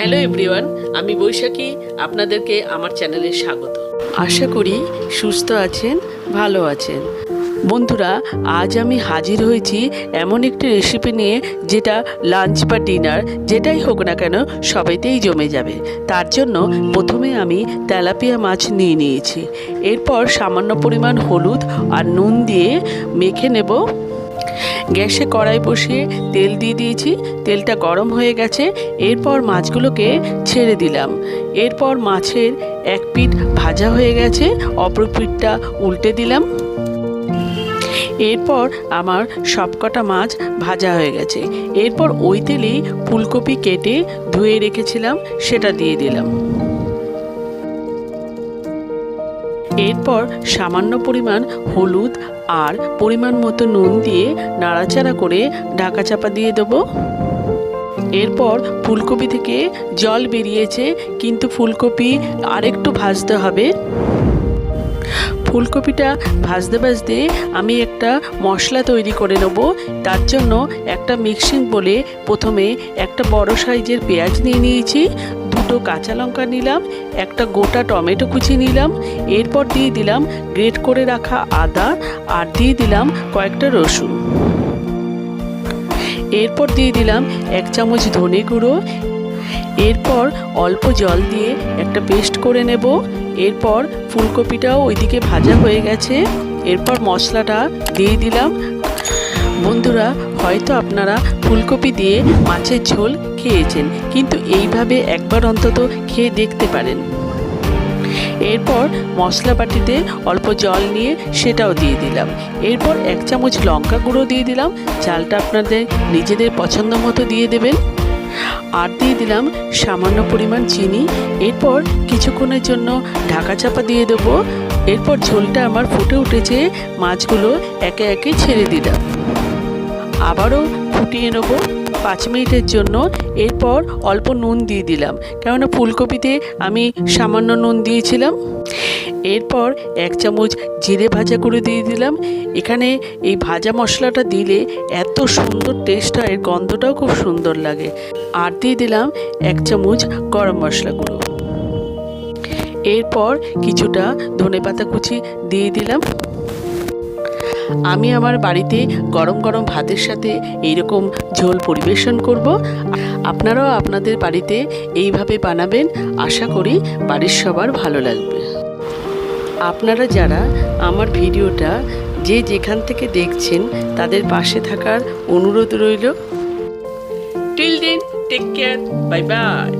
Hello everyone, আমি বৈশাখী, আপনাদেরকে আমার চ্যানেলে স্বাগত। আশা করি সুস্থ আছেন, ভালো আছেন। বন্ধুরা, আজ আমি হাজির হয়েছি এমন একটি রেসিপি নিয়ে, যেটা লাঞ্চ বা ডিনার যেটাই হোক না কেন সবাইতেই জমে যাবে। তার জন্য প্রথমে আমি তেলাপিয়া মাছ নিয়ে নিয়েছি। এরপর সামান্য পরিমাণ হলুদ আর নুন দিয়ে মেখে নেব। গ্যাসে কড়াই বসিয়ে তেল দিয়ে দিয়েছি। তেলটা গরম হয়ে গেছে। এরপর মাছগুলোকে ছেড়ে দিলাম। এরপর মাছের এক পিঠ ভাজা হয়ে গেছে। অপর পিঠটা উল্টে দিলাম। এরপর আমার সবকটা মাছ ভাজা হয়ে গেছে। এরপর ওই তেলেই ফুলকপি কেটে ধুয়ে রেখেছিলাম, সেটা দিয়ে দিলাম। এরপর সামান্য পরিমাণ হলুদ আর পরিমাণ মতো নুন দিয়ে নাড়াচাড়া করে ঢাকা চাপা দিয়ে দেবো। এরপর ফুলকপি থেকে জল বেরিয়েছে, কিন্তু ফুলকপি আরেকটু ভাজতে হবে। ফুলকপিটা ভাজতে ভাজতে আমি একটা মশলা তৈরি করে নেব। তার জন্য একটা মিক্সিং বলে প্রথমে একটা বড় সাইজের পেঁয়াজ নিয়ে নিয়েছি। দুটো কাঁচা লঙ্কা নিলাম, একটা গোটা টমেটো কুচি নিলাম, এরপর দিয়ে দিলাম গ্রেট করে রাখা আদা আর দিয়ে দিলাম কয়েকটা রসুন। এরপর দিয়ে দিলাম এক চামচ ধনে গুঁড়ো, এরপর অল্প জল দিয়ে একটা পেস্ট করে নেব, এরপর ফুলকপিটাও ওইদিকে ভাজা হয়ে গেছে, এরপর মশলাটা দিয়ে দিলাম। বন্ধুরা হয়তো আপনারা ফুলকপি দিয়ে মাছের ঝোল খেয়েছেন, কিন্তু এইভাবে একবার অন্তত খেয়ে দেখতে পারেন। এরপর মশলা বাটিতে অল্প জল নিয়ে সেটাও দিয়ে দিলাম। এরপর এক চামচ লঙ্কা গুঁড়ো দিয়ে দিলাম। চালটা আপনাদের নিজেদের পছন্দ মতো দিয়ে দেবেন। আর দিয়ে দিলাম সামান্য পরিমাণ চিনি। এরপর কিছুক্ষণের জন্য ঢাকা চাপা দিয়ে দেবো। এরপর ঝোলটা আমার ফুটে উঠেছে। মাছগুলো একে একে ছেড়ে দিলাম। আবারও ফুটিয়ে নেব পাঁচ মিনিটের জন্য। এরপর অল্প নুন দিয়ে দিলাম। কেননা ফুলকপিতে আমি সামান্য নুন দিয়েছিলাম। এরপর এক চামচ জিরে ভাজা করে দিয়ে দিলাম। এখানে এই ভাজা মশলাটা দিলে এত সুন্দর টেস্ট হয় এর গন্ধটাও খুব সুন্দর লাগে। আর দিয়ে দিলাম এক চামচ গরম মশলা গুঁড়ো। এরপর কিছুটা ধনেপাতা কুচি দিয়ে দিলাম। আমি আমার বাড়িতে গরম গরম ভাতের সাথে এইরকম ঝোল পরিবেশন করব। আপনারাও আপনাদের বাড়িতে এইভাবে বানাবেন, আশা করি বাড়ির সবার ভালো লাগবে। আপনারা যারা আমার ভিডিওটা যে যেখান থেকে দেখছেন, তাদের পাশে থাকার অনুরোধ রইল। টিল দিন, টেক কেয়ার, বাই বাই।